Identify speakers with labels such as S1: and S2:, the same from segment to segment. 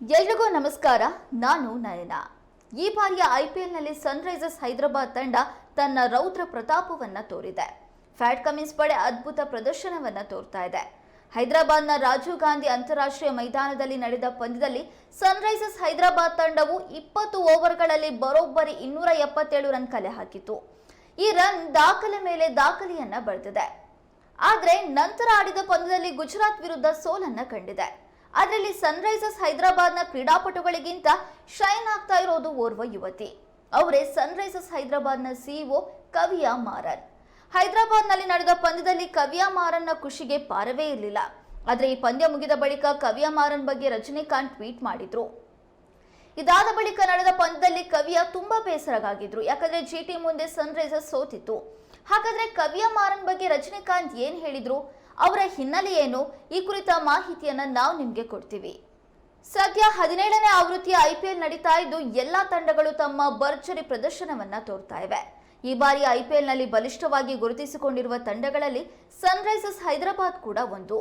S1: ಎಲ್ರಿಗೂ ನಮಸ್ಕಾರ. ನಾನು ನಯನ. ಈ ಬಾರಿಯ ಐಪಿಎಲ್ನಲ್ಲಿ ಸನ್ರೈಸರ್ಸ್ ಹೈದರಾಬಾದ್ ತಂಡ ತನ್ನ ರೌದ್ರ ಪ್ರತಾಪವನ್ನ ತೋರಿದೆ. ಫ್ಯಾಟ್ ಕಮಿನ್ಸ್ ಪಡೆ ಅದ್ಭುತ ಪ್ರದರ್ಶನವನ್ನ ತೋರ್ತಾ ಇದೆ. ಹೈದರಾಬಾದ್ನ ರಾಜೀವ್ ಗಾಂಧಿ ಅಂತಾರಾಷ್ಟ್ರೀಯ ಮೈದಾನದಲ್ಲಿ ನಡೆದ ಪಂದ್ಯದಲ್ಲಿ ಸನ್ರೈಸರ್ಸ್ ಹೈದರಾಬಾದ್ ತಂಡವು ಇಪ್ಪತ್ತು ಓವರ್ಗಳಲ್ಲಿ ಬರೋಬ್ಬರಿ ಇನ್ನೂರ ಎಪ್ಪತ್ತೇಳು ರನ್ ಕಲೆ ಹಾಕಿತು ಈ ರನ್ ದಾಖಲೆ ಮೇಲೆ ದಾಖಲೆಯನ್ನ ಬರೆದಿದೆ. ಆದರೆ ನಂತರ ಆಡಿದ ಪಂದ್ಯದಲ್ಲಿ ಗುಜರಾತ್ ವಿರುದ್ಧ ಸೋಲನ್ನ ಕಂಡಿದೆ. ಅದರಲ್ಲಿ ಸನ್ರೈಸರ್ಸ್ ಹೈದರಾಬಾದ್ನ ಕ್ರೀಡಾಪಟುಗಳಿಗಿಂತ ಶೈನ್ ಆಗ್ತಾ ಇರೋದು ಓರ್ವ ಯುವತಿ. ಅವರೇ ಸನ್ರೈಸರ್ಸ್ ಹೈದರಾಬಾದ್ನ ಸಿಇಒ ಕವಿಯಾ ಮಾರನ್. ಹೈದರಾಬಾದ್ನಲ್ಲಿ ನಡೆದ ಪಂದ್ಯದಲ್ಲಿ ಕವಿಯಾ ಮಾರನ್ನ ಖುಷಿಗೆ ಪಾರವೇ ಇರಲಿಲ್ಲ. ಆದರೆ ಈ ಪಂದ್ಯ ಮುಗಿದ ಬಳಿಕ ಕವಿಯಾ ಮಾರನ್ ಬಗ್ಗೆ ರಜನಿಕಾಂತ್ ಟ್ವೀಟ್ ಮಾಡಿದ್ರು. ಇದಾದ ಬಳಿಕ ನಡೆದ ಪಂದ್ಯದಲ್ಲಿ ಕವಿಯ ತುಂಬಾ ಬೇಸರಗಾಗಿದ್ರು. ಯಾಕಂದ್ರೆ ಜಿಟಿ ಮುಂದೆ ಸನ್ರೈಸರ್ಸ್ ಸೋತಿತ್ತು. ಹಾಗಾದ್ರೆ ಕವಿಯ ಮಾರನ್ ಬಗ್ಗೆ ರಜನಿಕಾಂತ್ ಏನ್ ಹೇಳಿದ್ರು? ಅವರ ಹಿನ್ನೆಲೆ ಏನು? ಈ ಕುರಿತ ಮಾಹಿತಿಯನ್ನ ನಾವು ನಿಮಗೆ ಕೊಡ್ತೀವಿ. ಸದ್ಯ ಹದಿನೇಳನೇ ಆವೃತ್ತಿಯ ಐಪಿಎಲ್ ನಡೀತಾ ಇದ್ದು, ಎಲ್ಲಾ ತಂಡಗಳು ತಮ್ಮ ಭರ್ಜರಿ ಪ್ರದರ್ಶನವನ್ನ ತೋರ್ತಾ ಇವೆ. ಈ ಬಾರಿ ಐಪಿಎಲ್ನಲ್ಲಿ ಬಲಿಷ್ಠವಾಗಿ ಗುರುತಿಸಿಕೊಂಡಿರುವ ತಂಡಗಳಲ್ಲಿ ಸನ್ರೈಸರ್ಸ್ ಹೈದರಾಬಾದ್ ಕೂಡ ಒಂದು.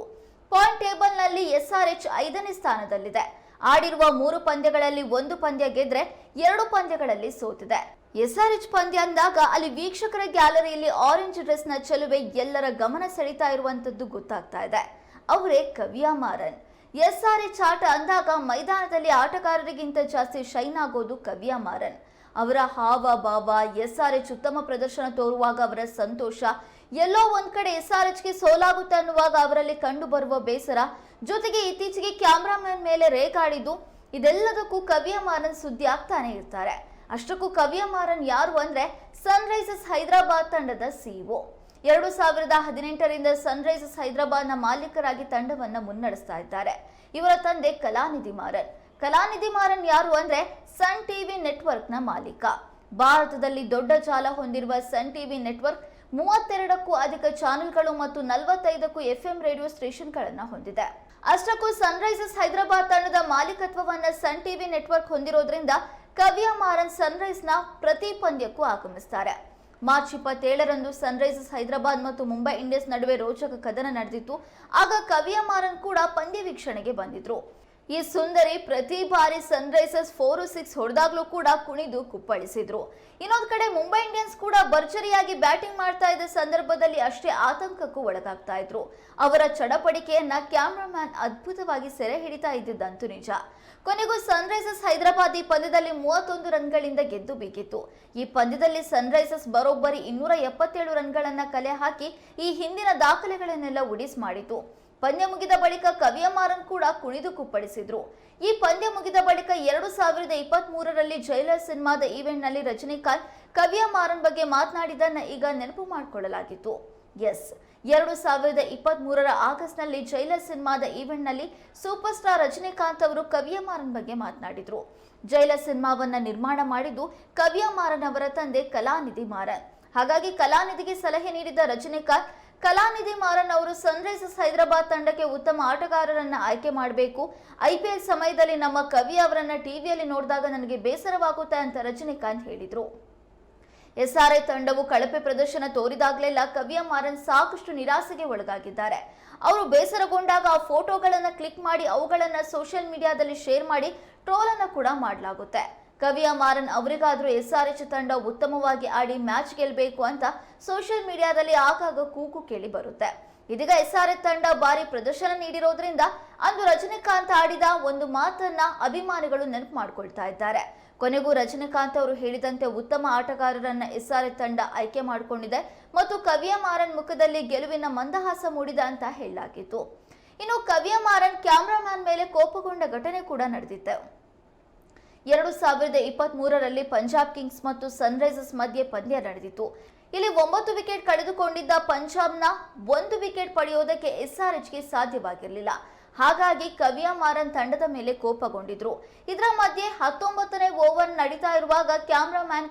S1: ಪಾಯಿಂಟ್ ಟೇಬಲ್ನಲ್ಲಿ ಎಸ್ಆರ್ಎಚ್ ಐದನೇ ಸ್ಥಾನದಲ್ಲಿದೆ. ಆಡಿರುವ ಮೂರು ಪಂದ್ಯಗಳಲ್ಲಿ ಒಂದು ಪಂದ್ಯ ಗೆದ್ರೆ ಎರಡು ಪಂದ್ಯಗಳಲ್ಲಿ ಸೋತಿದೆ. ಎಸ್ಆರ್ಎಚ್ ಪಂದ್ಯ ಅಂದಾಗ ಅಲ್ಲಿ ವೀಕ್ಷಕರ ಗ್ಯಾಲರಿಯಲ್ಲಿ ಆರೆಂಜ್ ಡ್ರೆಸ್ನ ಚೆಲುವೆ ಎಲ್ಲರ ಗಮನ ಸೆಳೀತಾ ಇರುವಂತದ್ದು ಗೊತ್ತಾಗ್ತಾ ಇದೆ. ಅವರೇ ಕವಿಯಾ ಮಾರನ್. ಎಸ್ಆರ್ಎಚ್ ಆಟ ಅಂದಾಗ ಮೈದಾನದಲ್ಲಿ ಆಟಗಾರರಿಗಿಂತ ಜಾಸ್ತಿ ಶೈನ್ ಆಗೋದು ಕವಿಯಾ ಮಾರನ್. ಅವರ ಹಾವ ಭಾವ ಎಸ್ಆರ್ಎಚ್ ಉತ್ತಮ ಪ್ರದರ್ಶನ ತೋರುವಾಗ ಅವರ ಸಂತೋಷ ಎಲ್ಲೋ ಒಂದ್ ಕಡೆ ಎಸ್ ಆರ್ ಎಚ್ಗೆ ಸೋಲಾಗುತ್ತೆ ಅನ್ನುವಾಗ ಅವರಲ್ಲಿ ಕಂಡು ಬರುವ ಬೇಸರ. ಜೊತೆಗೆ ಇತ್ತೀಚೆಗೆ ಕ್ಯಾಮ್ರಾಮನ್ ಮೇಲೆ ರೇಗಾಡಿದ್ದು ಇದೆಲ್ಲದಕ್ಕೂ ಕವಿಯ ಮಾರನ್ ಸುದ್ದಿ ಆಗ್ತಾನೆ ಇರ್ತಾರೆ. ಅಷ್ಟಕ್ಕೂ ಕವಿಯ ಮಾರನ್ ಯಾರು ಅಂದ್ರೆ ಸನ್ರೈಸರ್ಸ್ ಹೈದರಾಬಾದ್ ತಂಡದ ಸಿಇಒ ಎರಡು ಸಾವಿರದ ಹದಿನೆಂಟರಿಂದ ಸನ್ರೈಸರ್ಸ್ ಹೈದರಾಬಾದ್ನ ಮಾಲೀಕರಾಗಿ ತಂಡವನ್ನ ಮುನ್ನಡೆಸ್ತಾ ಇದ್ದಾರೆ. ಇವರ ತಂದೆ ಕಲಾನಿಧಿ ಮಾರನ್. ಕಲಾನಿಧಿ ಮಾರನ್ ಯಾರು ಅಂದ್ರೆ ಸನ್ ಟಿವಿ ನೆಟ್ವರ್ಕ್ನ ಮಾಲೀಕ. ಭಾರತದಲ್ಲಿ ದೊಡ್ಡ ಜಾಲ ಹೊಂದಿರುವ ಸನ್ ಟಿವಿ ನೆಟ್ವರ್ಕ್ ಮೂವತ್ತೆರಡಕ್ಕೂ ಅಧಿಕ ಚಾನೆಲ್ಗಳು ಮತ್ತು ನಲವತ್ತೈದಕ್ಕೂ ಎಫ್ಎಂ ರೇಡಿಯೋ ಸ್ಟೇಷನ್ಗಳನ್ನು ಹೊಂದಿದೆ. ಅಷ್ಟಕ್ಕೂ ಸನ್ರೈಸರ್ಸ್ ಹೈದರಾಬಾದ್ ತಂಡದ ಮಾಲೀಕತ್ವವನ್ನು ಸನ್ ಟಿವಿ ನೆಟ್ವರ್ಕ್ ಹೊಂದಿರೋದ್ರಿಂದ ಕವಿಯ ಮಾರನ್ ಸನ್ರೈಸ್ನ ಪ್ರತಿ ಪಂದ್ಯಕ್ಕೂ ಆಗಮಿಸ್ತಾರೆ. ಮಾರ್ಚ್ ಇಪ್ಪತ್ತೇಳರಂದು ಸನ್ರೈಸರ್ಸ್ ಹೈದರಾಬಾದ್ ಮತ್ತು ಮುಂಬೈ ಇಂಡಿಯನ್ಸ್ ನಡುವೆ ರೋಚಕ ಕದನ ನಡೆದಿತ್ತು. ಆಗ ಕವಿಯ ಮಾರನ್ ಕೂಡ ಪಂದ್ಯ ವೀಕ್ಷಣೆಗೆ ಬಂದಿದ್ರು. ಈ ಸುಂದರಿ ಪ್ರತಿ ಬಾರಿ ಸನ್ರೈಸರ್ಸ್ ಫೋರ್ ಸಿಕ್ಸ್ ಹೊಡೆದಾಗ್ಲೂ ಕೂಡ ಕುಣಿದು ಕುಪ್ಪಳಿಸಿದ್ರು. ಇನ್ನೊಂದು ಕಡೆ ಮುಂಬೈ ಇಂಡಿಯನ್ಸ್ ಕೂಡ ಭರ್ಜರಿಯಾಗಿ ಬ್ಯಾಟಿಂಗ್ ಮಾಡ್ತಾ ಇದ್ದ ಸಂದರ್ಭದಲ್ಲಿ ಅಷ್ಟೇ ಆತಂಕಕ್ಕೂ ಒಳಗಾಗ್ತಾ ಇದ್ರು. ಅವರ ಚಡಪಡಿಕೆಯನ್ನ ಕ್ಯಾಮ್ರಾಮ್ಯಾನ್ ಅದ್ಭುತವಾಗಿ ಸೆರೆ ಹಿಡಿತಾ ಇದ್ದಿದ್ದಂತೂ ನಿಜ. ಕೊನೆಗೂ ಸನ್ರೈಸರ್ಸ್ ಹೈದರಾಬಾದ್ ಈ ಪಂದ್ಯದಲ್ಲಿ ಮೂವತ್ತೊಂದು ರನ್ಗಳಿಂದ ಗೆದ್ದು ಬೀಗಿತ್ತು. ಈ ಪಂದ್ಯದಲ್ಲಿ ಸನ್ರೈಸರ್ಸ್ ಬರೋಬ್ಬರಿ ಇನ್ನೂರ ಎಪ್ಪತ್ತೇಳು ರನ್ಗಳನ್ನ ಕಲೆ ಹಾಕಿ ಈ ಹಿಂದಿನ ದಾಖಲೆಗಳನ್ನೆಲ್ಲ ಉಡಿಸ್ ಮಾಡಿತು. ಪಂದ್ಯ ಮುಗಿದ ಬಳಿಕ ಕವಿಯಮಾರನ್ ಕೂಡ ಕುಣಿದು ಕುಪ್ಪಡಿಸಿದ್ರು ಈ ಪಂದ್ಯ ಮುಗಿದ ಬಳಿಕ ಎರಡು ಸಾವಿರದ ಇಪ್ಪತ್ತ್ ಮೂರರಲ್ಲಿ ಜೈಲರ್ ಸಿನಿಮಾದ ಈವೆಂಟ್ನಲ್ಲಿ ರಜನಿಕಾಂತ್ ಕವಿಯಮಾರನ್ ಬಗ್ಗೆ ಮಾತನಾಡಿದನ್ನ ಈಗ ನೆನಪು ಮಾಡಿಕೊಳ್ಳಲಾಗಿತ್ತು. ಎಸ್, ಎರಡು ಸಾವಿರದ ಇಪ್ಪತ್ತ್ ಮೂರರ ಆಗಸ್ಟ್ನಲ್ಲಿ ಜೈಲರ್ ಸಿನಿಮಾದ ಈವೆಂಟ್ನಲ್ಲಿ ಸೂಪರ್ ಸ್ಟಾರ್ ರಜನಿಕಾಂತ್ ಅವರು ಕವಿಯಮಾರನ್ ಬಗ್ಗೆ ಮಾತನಾಡಿದ್ರು. ಜೈಲರ್ ಸಿನಿಮಾವನ್ನ ನಿರ್ಮಾಣ ಮಾಡಿದ್ದು ಕವಿಯಮಾರನ್ ಅವರ ತಂದೆ ಕಲಾನಿಧಿ ಮಾರನ್. ಹಾಗಾಗಿ ಕಲಾನಿಧಿಗೆ ಸಲಹೆ ನೀಡಿದ ರಜನಿಕಾಂತ್ ಕಲಾನಿಧಿ ಮಾರನ್ ಅವರು ಸನ್ರೈಸರ್ಸ್ ಹೈದರಾಬಾದ್ ತಂಡಕ್ಕೆ ಉತ್ತಮ ಆಟಗಾರರನ್ನ ಆಯ್ಕೆ ಮಾಡಬೇಕು. ಐಪಿಎಲ್ ಸಮಯದಲ್ಲಿ ನಮ್ಮ ಕವಿ ಅವರನ್ನ ಟಿವಿಯಲ್ಲಿ ನೋಡಿದಾಗ ನನಗೆ ಬೇಸರವಾಗುತ್ತೆ ಅಂತ ರಜನಿಕಾಂತ್ ಹೇಳಿದ್ರು. ಎಸ್ಆರ್ಐ ತಂಡವು ಕಳಪೆ ಪ್ರದರ್ಶನ ತೋರಿದಾಗಲೆಲ್ಲ ಕವಿಯ ಮಾರನ್ ಸಾಕಷ್ಟು ನಿರಾಸೆಗೆ ಒಳಗಾಗಿದ್ದಾರೆ. ಅವರು ಬೇಸರಗೊಂಡಾಗ ಆ ಫೋಟೋಗಳನ್ನ ಕ್ಲಿಕ್ ಮಾಡಿ ಅವುಗಳನ್ನ ಸೋಷಿಯಲ್ ಮೀಡಿಯಾದಲ್ಲಿ ಶೇರ್ ಮಾಡಿ ಟ್ರೋಲ್ ಅನ್ನ ಕೂಡ ಮಾಡಲಾಗುತ್ತೆ. ಕವಿಯ ಮಾರನ್ ಅವರಿಗಾದ್ರೂ ಎಸ್ಆರ್ಎಚ್ ತಂಡ ಉತ್ತಮವಾಗಿ ಆಡಿ ಮ್ಯಾಚ್ ಗೆಲ್ಲಬೇಕು ಅಂತ ಸೋಷಿಯಲ್ ಮೀಡಿಯಾದಲ್ಲಿ ಆಗಾಗ ಕೂಗು ಕೇಳಿ ಬರುತ್ತೆ. ಇದೀಗ ಎಸ್ಆರ್ಎಚ್ ತಂಡ ಭಾರಿ ಪ್ರದರ್ಶನ ನೀಡಿರೋದ್ರಿಂದ ಅಂದು ರಜನಿಕಾಂತ್ ಆಡಿದ ಒಂದು ಮಾತನ್ನ ಅಭಿಮಾನಿಗಳು ನೆನಪು ಮಾಡಿಕೊಳ್ತಾ ಇದ್ದಾರೆ. ಕೊನೆಗೂ ರಜನಿಕಾಂತ್ ಅವರು ಹೇಳಿದಂತೆ ಉತ್ತಮ ಆಟಗಾರರನ್ನ ಎಸ್ಆರ್ಎಚ್ ತಂಡ ಆಯ್ಕೆ ಮಾಡಿಕೊಂಡಿದೆ ಮತ್ತು ಕವಿಯ ಮಾರನ್ ಮುಖದಲ್ಲಿ ಗೆಲುವಿನ ಮಂದಹಾಸ ಮೂಡಿದ ಅಂತ ಹೇಳಲಾಗಿತ್ತು. ಇನ್ನು ಕವಿಯ ಮಾರನ್ ಕ್ಯಾಮ್ರಾಮ್ಯಾನ್ ಮೇಲೆ ಕೋಪಗೊಂಡ ಘಟನೆ ಕೂಡ ನಡೆದಿತ್ತು. ಎರಡು ಸಾವಿರದ ಇಪ್ಪತ್ತ್ ಮೂರರಲ್ಲಿ ಪಂಜಾಬ್ ಕಿಂಗ್ಸ್ ಮತ್ತು ಸನ್ರೈಸರ್ಸ್ ಮಧ್ಯೆ ಪಂದ್ಯ ನಡೆದಿತ್ತು. ಇಲ್ಲಿ ಒಂಬತ್ತು ವಿಕೆಟ್ ಕಳೆದುಕೊಂಡಿದ್ದ ಪಂಜಾಬ್ನ ಒಂದು ವಿಕೆಟ್ ಪಡೆಯೋದಕ್ಕೆ ಎಸ್ಆರ್ಎಚ್ಗೆ ಸಾಧ್ಯವಾಗಿರಲಿಲ್ಲ. ಹಾಗಾಗಿ ಕವಿಯಾ ಮಾರನ್ ತಂಡದ ಮೇಲೆ ಕೋಪಗೊಂಡಿದ್ರು. ಇದರ ಮಧ್ಯೆ ಹತ್ತೊಂಬತ್ತನೇ ಓವರ್ ನಡೀತಾ ಇರುವಾಗ ಕ್ಯಾಮ್ರಾಮ್ಯಾನ್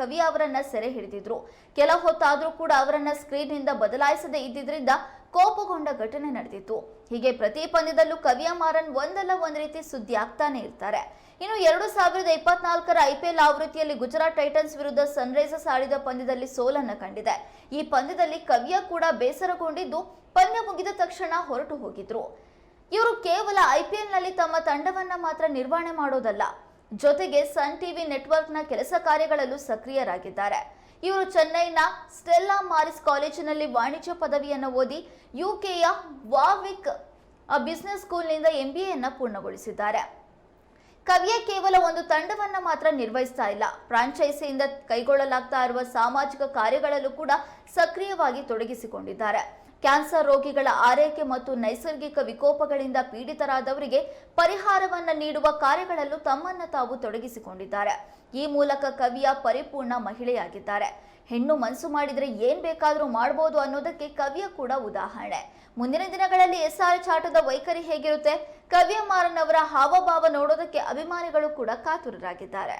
S1: ಕವಿಯ ಅವರನ್ನ ಸೆರೆ ಹಿಡಿದಿದ್ರು. ಕೆಲ ಹೊತ್ತಾದರೂ ಕೂಡ ಅವರನ್ನ ಸ್ಕ್ರೀನ್ನಿಂದ ಬದಲಾಯಿಸದೇ ಇದ್ದಿದ್ರಿಂದ ಕೋಪಗೊಂಡ ಘಟನೆ ನಡೆದಿತ್ತು. ಹೀಗೆ ಪ್ರತಿ ಪಂದ್ಯದಲ್ಲೂ ಕವಿಯ ಮಾರನ್ ಒಂದಲ್ಲ ಒಂದ್ ರೀತಿ ಸುದ್ದಿ ಆಗ್ತಾನೆ ಇರ್ತಾರೆ. ಇನ್ನು ಎರಡು ಸಾವಿರದ ಇಪ್ಪತ್ನಾಲ್ಕರ ಐಪಿಎಲ್ ಆವೃತ್ತಿಯಲ್ಲಿ ಗುಜರಾತ್ ಟೈಟನ್ಸ್ ವಿರುದ್ಧ ಸನ್ರೈಸರ್ಸ್ ಆಡಿದ ಪಂದ್ಯದಲ್ಲಿ ಸೋಲನ್ನ ಕಂಡಿದೆ. ಈ ಪಂದ್ಯದಲ್ಲಿ ಕವಿಯ ಕೂಡ ಬೇಸರಗೊಂಡಿದ್ದು ಪಂದ್ಯ ಮುಗಿದ ತಕ್ಷಣ ಹೊರಟು ಹೋಗಿದ್ರು. ಇವರು ಕೇವಲ ಐಪಿಎಲ್ನಲ್ಲಿ ತಮ್ಮ ತಂಡವನ್ನ ಮಾತ್ರ ನಿರ್ವಹಣೆ ಮಾಡೋದಲ್ಲ, ಜೊತೆಗೆ ಸನ್ ಟಿವಿ ನೆಟ್ವರ್ಕ್ನ ಕೆಲಸ ಕಾರ್ಯಗಳಲ್ಲೂ ಸಕ್ರಿಯರಾಗಿದ್ದಾರೆ. ಇವರು ಚೆನ್ನೈನ ಸ್ಟೆಲ್ಲಾ ಮಾರಿಸ್ ಕಾಲೇಜಿನಲ್ಲಿ ವಾಣಿಜ್ಯ ಪದವಿಯನ್ನು ಓದಿ ಯುಕೆಯ ವಾವಿಕ್ ಬಿಸ್ನೆಸ್ ಸ್ಕೂಲ್ನಿಂದ ಎಂಬಿಎನ್ನ ಪೂರ್ಣಗೊಳಿಸಿದ್ದಾರೆ. ಕವಿಯ ಕೇವಲ ಒಂದು ತಂಡವನ್ನ ಮಾತ್ರ ನಿರ್ವಹಿಸ್ತಾ ಇಲ್ಲ. ಫ್ರಾಂಚೈಸಿಯಿಂದ ಕೈಗೊಳ್ಳಲಾಗ್ತಾ ಇರುವ ಸಾಮಾಜಿಕ ಕಾರ್ಯಗಳಲ್ಲೂ ಕೂಡ ಸಕ್ರಿಯವಾಗಿ ತೊಡಗಿಸಿಕೊಂಡಿದ್ದಾರೆ. ಕ್ಯಾನ್ಸರ್ ರೋಗಿಗಳ ಆರೈಕೆ ಮತ್ತು ನೈಸರ್ಗಿಕ ವಿಕೋಪಗಳಿಂದ ಪೀಡಿತರಾದವರಿಗೆ ಪರಿಹಾರವನ್ನು ನೀಡುವ ಕಾರ್ಯಗಳಲ್ಲೂ ತಮ್ಮನ್ನು ತಾವು ತೊಡಗಿಸಿಕೊಂಡಿದ್ದಾರೆ. ಈ ಮೂಲಕ ಕವಿಯ ಪರಿಪೂರ್ಣ ಮಹಿಳೆಯಾಗಿದ್ದಾರೆ. ಹೆಣ್ಣು ಮನಸ್ಸು ಮಾಡಿದರೆ ಏನ್ ಬೇಕಾದರೂ ಮಾಡಬಹುದು ಅನ್ನೋದಕ್ಕೆ ಕವಿಯ ಕೂಡ ಉದಾಹರಣೆ. ಮುಂದಿನ ದಿನಗಳಲ್ಲಿ ಎಸ್ ಆರ್ ಚಾಟದ ವೈಖರಿ ಹೇಗಿರುತ್ತೆ? ಕವಿಯ ಮಾರನ್ ಅವರ ಹಾವಭಾವ ನೋಡೋದಕ್ಕೆ ಅಭಿಮಾನಿಗಳು ಕೂಡ ಕಾತುರರಾಗಿದ್ದಾರೆ.